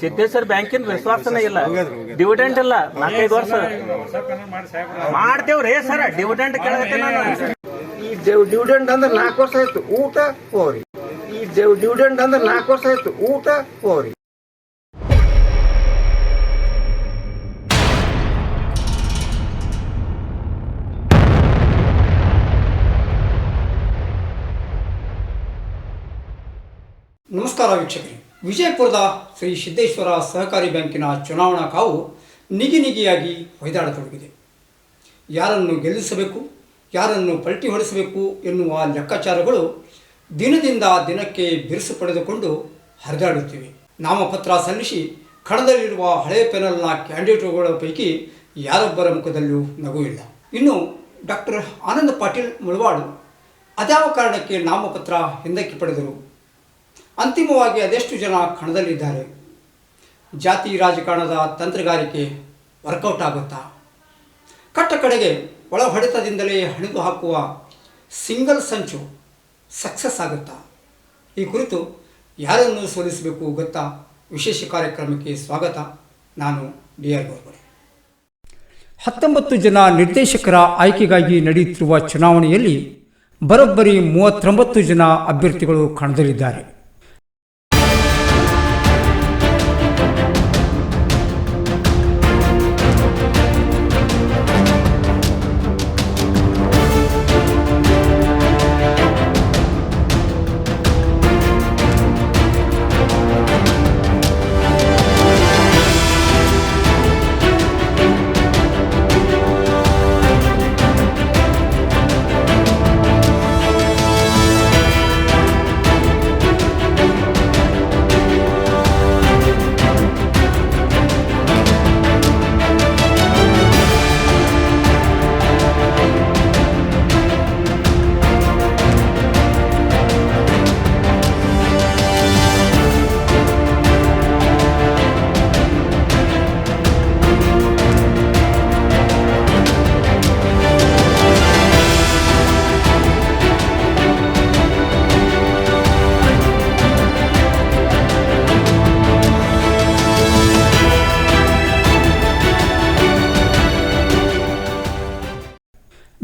ಸಿದ್ದೇಶ್ವರ ಬ್ಯಾಂಕಿನ ವಿಶ್ವಾಸನೇ ಇಲ್ಲ. ಡಿವಿಡೆಂಟ್ ಇಲ್ಲ. ನಾಲ್ಕೈದು ವರ್ಷ. ಮಾಡ್ತೇವ್ರಿ ಸರ್ ಡಿವಿಡೆಂಟ್ ಕೇಳತ್ತೆ ನಾನು. ಈ ಡಿವಿಡೆಂಡ್ ಅಂದ್ರೆ ನಾಲ್ಕು ವರ್ಷ ಆಯ್ತು. ಊಟ ಹೋರಿ. ಈ ಡಿವಿಡೆಂಟ್ ಅಂದ್ರೆ ನಾಲ್ಕು ವರ್ಷ ಆಯ್ತು. ಊಟ ಹೋರಿ. ನಮಸ್ಕಾರ ವೀಕ್ಷಕರೇ. ವಿಜಯಪುರದ ಶ್ರೀ ಸಿದ್ದೇಶ್ವರ ಸಹಕಾರಿ ಬ್ಯಾಂಕಿನ ಚುನಾವಣಾ ಕಾವು ನಿಗಿ ನಿಗಿಯಾಗಿ ಹೊಯ್ದಾಡತೊಡಗಿದೆ. ಯಾರನ್ನು ಗೆಲ್ಲಿಸಬೇಕು, ಯಾರನ್ನು ಪಲ್ಟಿ ಹೊಡೆಸಬೇಕು ಎನ್ನುವ ಲೆಕ್ಕಾಚಾರಗಳು ದಿನದಿಂದ ದಿನಕ್ಕೆ ಬಿರುಸು ಪಡೆದುಕೊಂಡು ಹರಿದಾಡುತ್ತಿವೆ. ನಾಮಪತ್ರ ಸಲ್ಲಿಸಿ ಕಣದಲ್ಲಿರುವ ಹಳೆಯ ಪೆನಲ್ನ ಕ್ಯಾಂಡಿಡೇಟ್ಗಳ ಪೈಕಿ ಯಾರೊಬ್ಬರ ಮುಖದಲ್ಲೂ ನಗು ಇಲ್ಲ. ಇನ್ನು ಡಾಕ್ಟರ್ ಆನಂದ್ ಪಾಟೀಲ್ ಮುಳವಾಡು ಅದ್ಯಾವ ಕಾರಣಕ್ಕೆ ನಾಮಪತ್ರ ಹಿಂದಕ್ಕೆ ಪಡೆದರು? ಅಂತಿಮವಾಗಿ ಅದೆಷ್ಟು ಜನ ಕಣದಲ್ಲಿದ್ದಾರೆ? ಜಾತಿ, ರಾಜಕಾರಣದ ತಂತ್ರಗಾರಿಕೆ ವರ್ಕೌಟ್ ಆಗುತ್ತಾ? ಕಟ್ಟ ಕಡೆಗೆ ಒಳ ಹೊಡೆತದಿಂದಲೇ ಹಣಿದು ಹಾಕುವ ಸಿಂಗಲ್ ಸಂಚು ಸಕ್ಸಸ್ ಆಗುತ್ತಾ? ಈ ಕುರಿತು ಯಾರನ್ನು ಸೋಲಿಸಬೇಕು ಗೊತ್ತಾ? ವಿಶೇಷ ಕಾರ್ಯಕ್ರಮಕ್ಕೆ ಸ್ವಾಗತ. ನಾನು ಡಿ ಆರ್ ಗೋರ್ಬಡೆ. ಹತ್ತೊಂಬತ್ತು ಜನ ನಿರ್ದೇಶಕರ ಆಯ್ಕೆಗಾಗಿ ನಡೆಯುತ್ತಿರುವ ಚುನಾವಣೆಯಲ್ಲಿ ಬರೋಬ್ಬರಿ ಮೂವತ್ತೊಂಬತ್ತು ಜನ ಅಭ್ಯರ್ಥಿಗಳು ಕಣದಲ್ಲಿದ್ದಾರೆ.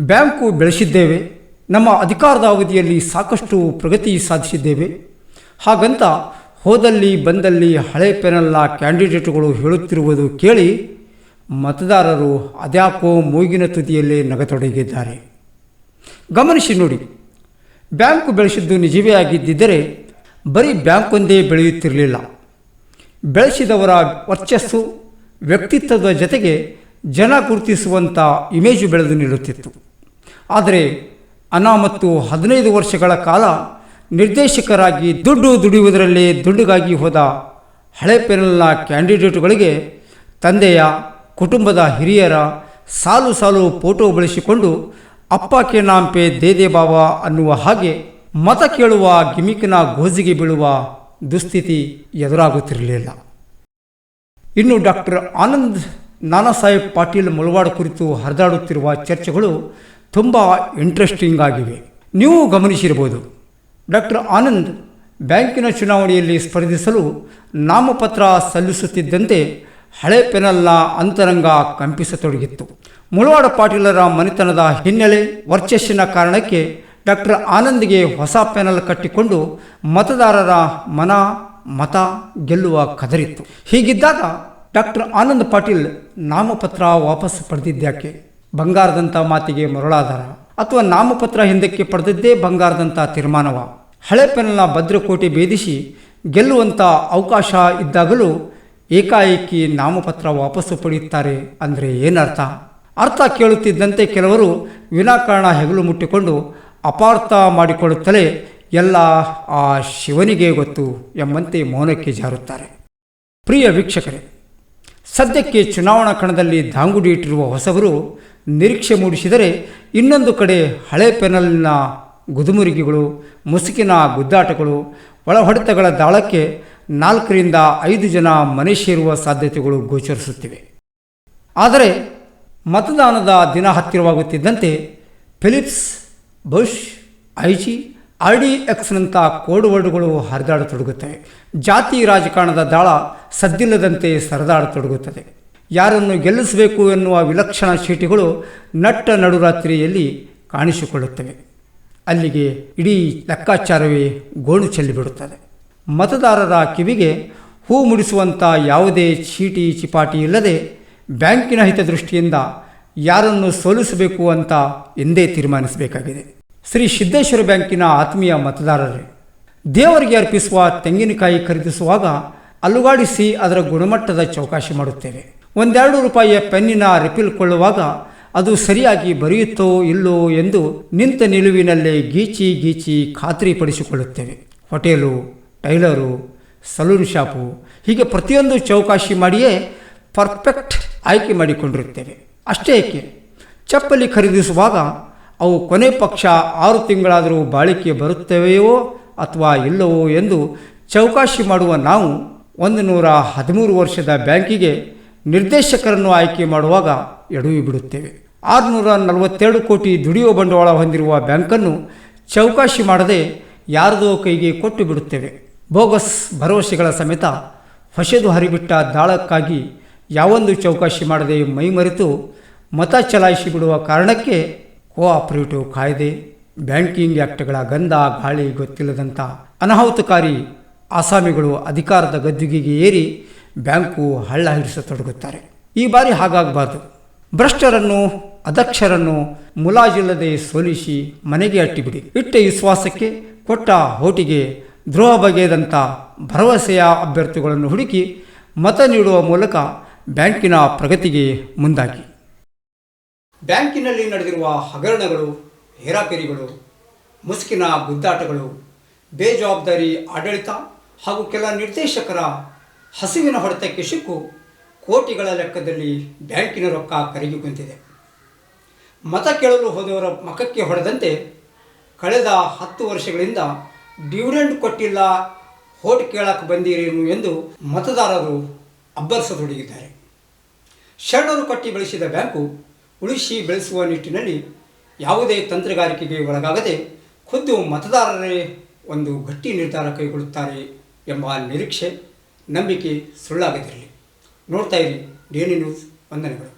ಬ್ಯಾಂಕು ಬೆಳೆಸಿದ್ದೇವೆ. ನಮ್ಮ ಅಧಿಕಾರದ ಅವಧಿಯಲ್ಲಿ ಸಾಕಷ್ಟು ಪ್ರಗತಿ ಸಾಧಿಸಿದ್ದೇವೆ. ಹಾಗಂತ ಹೋದಲ್ಲಿ ಬಂದಲ್ಲಿ ಹಳೆ ಪೆನಲ್ಲ ಕ್ಯಾಂಡಿಡೇಟ್ಗಳು ಹೇಳುತ್ತಿರುವುದು ಕೇಳಿ ಮತದಾರರು ಅದ್ಯಾಕೋ ಮೂಗಿನ ತುದಿಯಲ್ಲೇ ನಗತೊಡಗಿದ್ದಾರೆ. ಗಮನಿಸಿ ನೋಡಿ. ಬ್ಯಾಂಕು ಬೆಳೆಸಿದ್ದು ನಿಜವೇ ಆಗಿದ್ದಿದ್ದರೆ ಬರೀ ಬ್ಯಾಂಕೊಂದೇ ಬೆಳೆಯುತ್ತಿರಲಿಲ್ಲ. ಬೆಳೆಸಿದವರ ವರ್ಚಸ್ಸು, ವ್ಯಕ್ತಿತ್ವದ ಜೊತೆಗೆ ಜನ ಗುರುತಿಸುವಂಥ ಇಮೇಜು ಬೆಳೆದು ನಿಲ್ಲುತ್ತಿತ್ತು. ಆದರೆ ಅನಾಮತ್ತು ಹದಿನೈದು ವರ್ಷಗಳ ಕಾಲ ನಿರ್ದೇಶಕರಾಗಿ ದುಡ್ಡು ದುಡಿಯುವುದರಲ್ಲಿ ದುಡ್ಡುಗಾಗಿ ಹೋದ ಹಳೆ ಪೆನಲ್ನ ಕ್ಯಾಂಡಿಡೇಟುಗಳಿಗೆ ತಂದೆಯ ಕುಟುಂಬದ ಹಿರಿಯರ ಸಾಲು ಸಾಲು ಫೋಟೋ ಬಳಸಿಕೊಂಡು ಅಪ್ಪ ಕೆ ನಾಂಪೆ ದೇದೇ ಬಾಬಾ ಅನ್ನುವ ಹಾಗೆ ಮತ ಕೇಳುವ ಗಿಮಿಕಿನ ಗೋಜಿಗೆ ಬೀಳುವ ದುಸ್ಥಿತಿ ಎದುರಾಗುತ್ತಿರಲಿಲ್ಲ. ಇನ್ನು ಡಾಕ್ಟರ್ ಆನಂದ್ ನಾನಾ ಸಾಹೇಬ್ ಪಾಟೀಲ್ ಮುಳವಾಡ ಕುರಿತು ಹರಿದಾಡುತ್ತಿರುವ ಚರ್ಚೆಗಳು ತುಂಬ ಇಂಟ್ರೆಸ್ಟಿಂಗ್ ಆಗಿವೆ. ನೀವು ಗಮನಿಸಿರ್ಬೋದು ಡಾಕ್ಟರ್ ಆನಂದ್ ಬ್ಯಾಂಕಿನ ಚುನಾವಣೆಯಲ್ಲಿ ಸ್ಪರ್ಧಿಸಲು ನಾಮಪತ್ರ ಸಲ್ಲಿಸುತ್ತಿದ್ದಂತೆ ಹಳೆ ಪೆನಲ್ನ ಅಂತರಂಗ ಕಂಪಿಸತೊಡಗಿತ್ತು. ಮುಳವಾಡ ಪಾಟೀಲರ ಮನೆತನದ ಹಿನ್ನೆಲೆ ವರ್ಚಸ್ಸಿನ ಕಾರಣಕ್ಕೆ ಡಾಕ್ಟರ್ ಆನಂದ್ಗೆ ಹೊಸ ಪೆನಲ್ ಕಟ್ಟಿಕೊಂಡು ಮತದಾರರ ಮನ, ಮತ ಗೆಲ್ಲುವ ಕದರಿತ್ತು. ಹೀಗಿದ್ದಾಗ ಡಾಕ್ಟರ್ ಆನಂದ್ ಪಾಟೀಲ್ ನಾಮಪತ್ರ ವಾಪಸ್ ಪಡೆದಿದ್ದ್ಯಾಕೆ? ಬಂಗಾರದಂಥ ಮಾತಿಗೆ ಮರುಳಾದರ ಅಥವಾ ನಾಮಪತ್ರ ಹಿಂದಕ್ಕೆ ಪಡೆದಿದ್ದೇ ಬಂಗಾರದಂಥ ತೀರ್ಮಾನವ. ಹಳೆ ಭದ್ರಕೋಟೆ ಭೇದಿಸಿ ಗೆಲ್ಲುವಂಥ ಅವಕಾಶ ಇದ್ದಾಗಲೂ ಏಕಾಏಕಿ ನಾಮಪತ್ರ ವಾಪಸ್ಸು ಪಡೆಯುತ್ತಾರೆ ಅಂದರೆ ಏನರ್ಥ? ಅರ್ಥ ಕೇಳುತ್ತಿದ್ದಂತೆ ಕೆಲವರು ವಿನಾಕಾರಣ ಹೆಗಲು ಮುಟ್ಟಿಕೊಂಡು ಅಪಾರ್ಥ ಮಾಡಿಕೊಳ್ಳುತ್ತಲೇ ಎಲ್ಲ ಆ ಶಿವನಿಗೆ ಗೊತ್ತು ಎಂಬಂತೆ ಮೌನಕ್ಕೆ ಜಾರುತ್ತಾರೆ. ಪ್ರಿಯ ವೀಕ್ಷಕರೇ ಸದ್ಯಕ್ಕೆ ಚುನಾವಣಾ ಕಣದಲ್ಲಿ ದಾಂಗುಡಿ ಇಟ್ಟಿರುವ ಹೊಸವರು ನಿರೀಕ್ಷೆ ಮೂಡಿಸಿದರೆ ಇನ್ನೊಂದು ಕಡೆ ಹಳೆ ಪೆನಲ್ನ ಗುದುಮುರಿಗೆಗಳು, ಮುಸುಕಿನ ಗುದ್ದಾಟಗಳು, ಒಳಹೊಡೆತಗಳ ದಾಳಕ್ಕೆ ನಾಲ್ಕರಿಂದ ಐದು ಜನ ಮನೆ ಸೇರುವ ಸಾಧ್ಯತೆಗಳು ಗೋಚರಿಸುತ್ತಿವೆ. ಆದರೆ ಮತದಾನದ ದಿನ ಹತ್ತಿರವಾಗುತ್ತಿದ್ದಂತೆ Philips, Bush, I G R D ಎಕ್ಸ್ನಂಥ code ವರ್ಡ್ಗಳು ಹರಿದಾಡತೊಡಗುತ್ತವೆ ಜಾತಿ ರಾಜಕಾರಣದ ದಾಳ ಸದ್ದಿಲ್ಲದಂತೆ ಸರದಾಡತೊಡಗುತ್ತದೆ. ಯಾರನ್ನು ಗೆಲ್ಲಿಸಬೇಕು ಎನ್ನುವ ವಿಲಕ್ಷಣ ಚೀಟಿಗಳು ನಟ್ಟ ನಡುರಾತ್ರಿಯಲ್ಲಿ ಕಾಣಿಸಿಕೊಳ್ಳುತ್ತವೆ. ಅಲ್ಲಿಗೆ ಇಡೀ ಲೆಕ್ಕಾಚಾರವೇ ಗೋಣು ಚೆಲ್ಲಿಬಿಡುತ್ತದೆ. ಮತದಾರರ ಕಿವಿಗೆ ಹೂ ಮುಡಿಸುವಂಥ ಯಾವುದೇ ಚೀಟಿ ಚಿಪಾಟಿ ಇಲ್ಲದೆ ಬ್ಯಾಂಕಿನ ಹಿತದೃಷ್ಟಿಯಿಂದ ಯಾರನ್ನು ಸೋಲಿಸಬೇಕು ಅಂತ ಎಂದೇ ತೀರ್ಮಾನಿಸಬೇಕಾಗಿದೆ. ಶ್ರೀ ಸಿದ್ದೇಶ್ವರ ಬ್ಯಾಂಕಿನ ಆತ್ಮೀಯ ಮತದಾರರೇ, ದೇವರಿಗೆ ಅರ್ಪಿಸುವ ತೆಂಗಿನಕಾಯಿ ಖರೀದಿಸುವಾಗ ಅಲುಗಾಡಿಸಿ ಅದರ ಗುಣಮಟ್ಟದ ಚೌಕಾಶಿ ಮಾಡುತ್ತೇವೆ. ಒಂದೆರಡು ರೂಪಾಯಿಯ ಪೆನ್ನಿನ ರಿಫಿಲ್ ಕೊಳ್ಳುವಾಗ ಅದು ಸರಿಯಾಗಿ ಬರೆಯುತ್ತೋ ಇಲ್ಲೋ ಎಂದು ನಿಂತ ನಿಲುವಿನಲ್ಲೇ ಗೀಚಿ ಗೀಚಿ ಖಾತ್ರಿಪಡಿಸಿಕೊಳ್ಳುತ್ತೇವೆ. ಹೋಟೆಲು, ಟೈಲರು, ಸಲೂನ್ ಶಾಪು ಹೀಗೆ ಪ್ರತಿಯೊಂದು ಚೌಕಾಶಿ ಮಾಡಿಯೇ ಪರ್ಫೆಕ್ಟ್ ಆಯ್ಕೆ ಮಾಡಿಕೊಂಡಿರುತ್ತೇವೆ. ಅಷ್ಟೇ ಏಕೆ, ಚಪ್ಪಲಿ ಖರೀದಿಸುವಾಗ ಅವು ಕೊನೆ ಪಕ್ಷ ಆರು ತಿಂಗಳಾದರೂ ಬಾಳಿಕೆ ಬರುತ್ತವೆಯೋ ಅಥವಾ ಇಲ್ಲವೋ ಎಂದು ಚೌಕಾಶಿ ಮಾಡುವ ನಾವು ಒಂದು ನೂರ ಹದಿಮೂರು ವರ್ಷದ ಬ್ಯಾಂಕಿಗೆ ನಿರ್ದೇಶಕರನ್ನು ಆಯ್ಕೆ ಮಾಡುವಾಗ ಎಡವಿ ಬಿಡುತ್ತೇವೆ. ಆರುನೂರ ನಲವತ್ತೆರಡು ಕೋಟಿ ದುಡಿಯುವ ಬಂಡವಾಳ ಹೊಂದಿರುವ ಬ್ಯಾಂಕನ್ನು ಚೌಕಾಶಿ ಮಾಡದೆ ಯಾರದೋ ಕೈಗೆ ಕೊಟ್ಟು ಬಿಡುತ್ತೇವೆ. ಬೋಗಸ್ ಭರವಸೆಗಳ ಸಮೇತ ಹೊಸದು ಹರಿಬಿಟ್ಟ ದಾಳಕ್ಕಾಗಿ ಯಾವೊಂದು ಚೌಕಾಶಿ ಮಾಡದೆ ಮೈಮರೆತು ಮತ ಚಲಾಯಿಸಿ ಬಿಡುವ ಕಾರಣಕ್ಕೆ ಕೋಆಪರೇಟಿವ್ ಕಾಯ್ದೆ, ಬ್ಯಾಂಕಿಂಗ್ ಆ್ಯಕ್ಟ್ಗಳ ಗಂಧ, ಗಾಳಿ ಗೊತ್ತಿಲ್ಲದಂಥ ಅನಾಹುತಕಾರಿ ಆಸಾಮಿಗಳು ಅಧಿಕಾರದ ಗದ್ದುಗೆಗೆ ಏರಿ ಬ್ಯಾಂಕು ಹಳ್ಳ ಹಿಡಿಸತೊಡಗುತ್ತಾರೆ ಈ ಬಾರಿ ಹಾಗಾಗಬಾರ್ದು. ಭ್ರಷ್ಟರನ್ನು, ಅದಕ್ಷರನ್ನು ಮುಲಾಜಿಲ್ಲದೆ ಸೋಲಿಸಿ ಮನೆಗೆ ಅಟ್ಟಿಬಿಡಿ. ಇಟ್ಟ ವಿಶ್ವಾಸಕ್ಕೆ, ಕೊಟ್ಟ ಹೋಟಿಗೆ ದ್ರೋಹ ಬಗೆಯದಂಥ ಭರವಸೆಯ ಅಭ್ಯರ್ಥಿಗಳನ್ನು ಹುಡುಕಿ ಮತ ನೀಡುವ ಮೂಲಕ ಬ್ಯಾಂಕಿನ ಪ್ರಗತಿಗೆ ಮುಂದಾಗಿ. ಬ್ಯಾಂಕಿನಲ್ಲಿ ನಡೆದಿರುವ ಹಗರಣಗಳು ಹೇರಾಪೇರಿಗಳು ಮುಸುಕಿನ ಗುದ್ದಾಟಗಳು, ಬೇಜವಾಬ್ದಾರಿ ಆಡಳಿತ ಹಾಗೂ ಕೆಲ ನಿರ್ದೇಶಕರ ಹಸಿವಿನ ಹೊಡೆತಕ್ಕೆ ಸಿಕ್ಕು ಕೋಟಿಗಳ ಲೆಕ್ಕದಲ್ಲಿ ಬ್ಯಾಂಕಿನ ರೊಕ್ಕ ಕರಗಿ ಕುಂತಿದೆ. ಮತ ಕೇಳಲು ಹೋದವರ ಮಖಕ್ಕೆ ಹೊಡೆದಂತೆ ಕಳೆದ ಹತ್ತು ವರ್ಷಗಳಿಂದ ಡಿವಿಡೆಂಡ್ ಕೊಟ್ಟಿಲ್ಲ ಹೋಟ್ ಕೇಳಕ್ಕೆ ಬಂದಿರೇನು ಎಂದು ಮತದಾರರು ಅಬ್ಬರಿಸತೊಡಗಿದ್ದಾರೆ. ಶರಣರು ಕಟ್ಟಿ ಬೆಳೆಸಿದ ಬ್ಯಾಂಕು ಉಳಿಸಿ ಬೆಳೆಸುವ ನಿಟ್ಟಿನಲ್ಲಿ ಯಾವುದೇ ತಂತ್ರಗಾರಿಕೆಗೆ ಒಳಗಾಗದೆ ಖುದ್ದು ಮತದಾರರೇ ಒಂದು ಗಟ್ಟಿ ನಿರ್ಧಾರ ಕೈಗೊಳ್ಳುತ್ತಾರೆ ಎಂಬ ನಿರೀಕ್ಷೆ ನಂಬಿಕೆ ಸುಳ್ಳಾಗದಿರಲಿ. ನೋಡ್ತಾ ಇರಿ ಡೇಲಿ ನ್ಯೂಸ್ ವಂದನೆಗಳು.